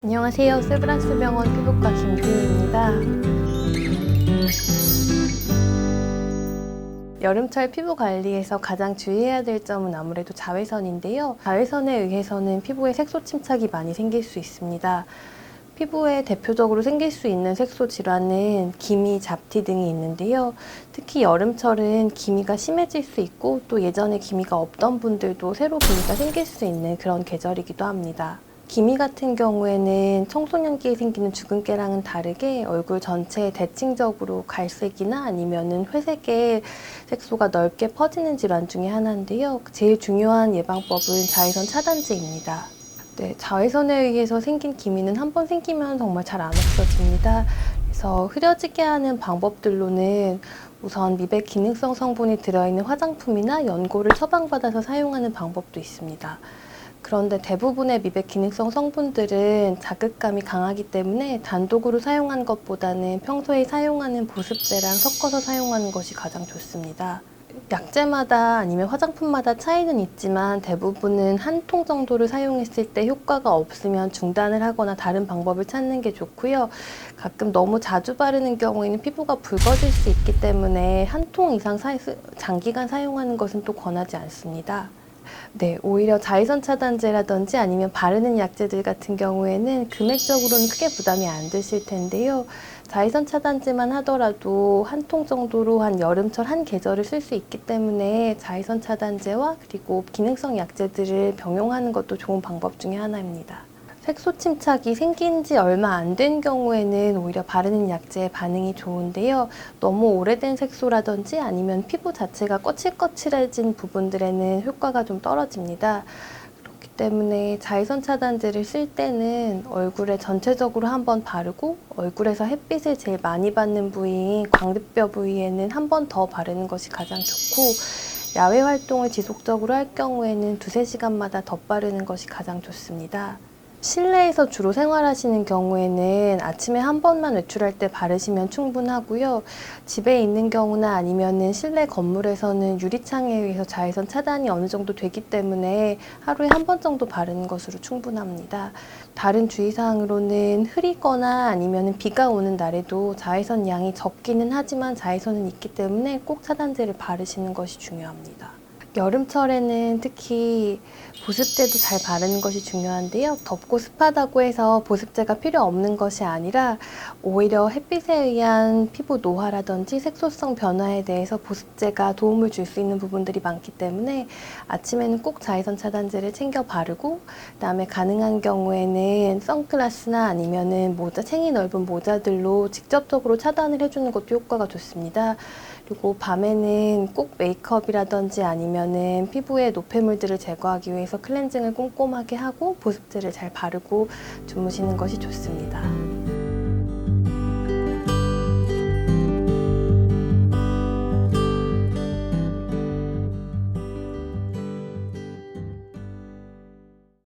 안녕하세요. 세브란스 병원 피부과 김진입니다. 여름철 피부 관리에서 가장 주의해야 될 점은 아무래도 자외선인데요. 자외선에 의해서는 피부에 색소 침착이 많이 생길 수 있습니다. 피부에 대표적으로 생길 수 있는 색소 질환은 기미, 잡티 등이 있는데요. 특히 여름철은 기미가 심해질 수 있고 또 예전에 기미가 없던 분들도 새로 기미가 생길 수 있는 그런 계절이기도 합니다. 기미 같은 경우에는 청소년기에 생기는 주근깨랑은 다르게 얼굴 전체에 대칭적으로 갈색이나 아니면은 회색의 색소가 넓게 퍼지는 질환 중에 하나인데요. 제일 중요한 예방법은 자외선 차단제입니다. 네, 자외선에 의해서 생긴 기미는 한 번 생기면 정말 잘 안 없어집니다. 그래서 흐려지게 하는 방법들로는 우선 미백 기능성 성분이 들어있는 화장품이나 연고를 처방받아서 사용하는 방법도 있습니다. 그런데 대부분의 미백 기능성 성분들은 자극감이 강하기 때문에 단독으로 사용하는 것보다는 평소에 사용하는 보습제랑 섞어서 사용하는 것이 가장 좋습니다. 약제마다 아니면 화장품마다 차이는 있지만 대부분은 한 통 정도를 사용했을 때 효과가 없으면 중단을 하거나 다른 방법을 찾는 게 좋고요. 가끔 너무 자주 바르는 경우에는 피부가 붉어질 수 있기 때문에 한 통 이상 사- 장기간 사용하는 것은 또 권하지 않습니다. 네, 오히려 자외선 차단제라든지 아니면 바르는 약제들 같은 경우에는 금액적으로는 크게 부담이 안 되실 텐데요. 자외선 차단제만 하더라도 한 통 정도로 한 여름철 한 계절을 쓸 수 있기 때문에 자외선 차단제와 그리고 기능성 약제들을 병용하는 것도 좋은 방법 중에 하나입니다. 색소 침착이 생긴 지 얼마 안 된 경우에는 오히려 바르는 약제의 반응이 좋은데요. 너무 오래된 색소라든지 아니면 피부 자체가 거칠거칠해진 부분들에는 효과가 좀 떨어집니다. 그렇기 때문에 자외선 차단제를 쓸 때는 얼굴에 전체적으로 한번 바르고 얼굴에서 햇빛을 제일 많이 받는 부위인 광대뼈 부위에는 한 번 더 바르는 것이 가장 좋고 야외 활동을 지속적으로 할 경우에는 두세 시간마다 덧바르는 것이 가장 좋습니다. 실내에서 주로 생활하시는 경우에는 아침에 한 번만 외출할 때 바르시면 충분하고요. 집에 있는 경우나 아니면은 실내 건물에서는 유리창에 의해서 자외선 차단이 어느 정도 되기 때문에 하루에 한 번 정도 바르는 것으로 충분합니다. 다른 주의사항으로는 흐리거나 아니면은 비가 오는 날에도 자외선 양이 적기는 하지만 자외선은 있기 때문에 꼭 차단제를 바르시는 것이 중요합니다. 여름철에는 특히 보습제도 잘 바르는 것이 중요한데요. 덥고 습하다고 해서 보습제가 필요 없는 것이 아니라 오히려 햇빛에 의한 피부 노화라든지 색소성 변화에 대해서 보습제가 도움을 줄 수 있는 부분들이 많기 때문에 아침에는 꼭 자외선 차단제를 챙겨 바르고 그다음에 가능한 경우에는 선글라스나 아니면은 모자 챙이 넓은 모자들로 직접적으로 차단을 해주는 것도 효과가 좋습니다. 그리고 밤에는 꼭 메이크업이라든지 아니면 은 피부의 노폐물들을 제거하기 위해서 클렌징을 꼼꼼하게 하고 보습제를 잘 바르고 주무시는 것이 좋습니다.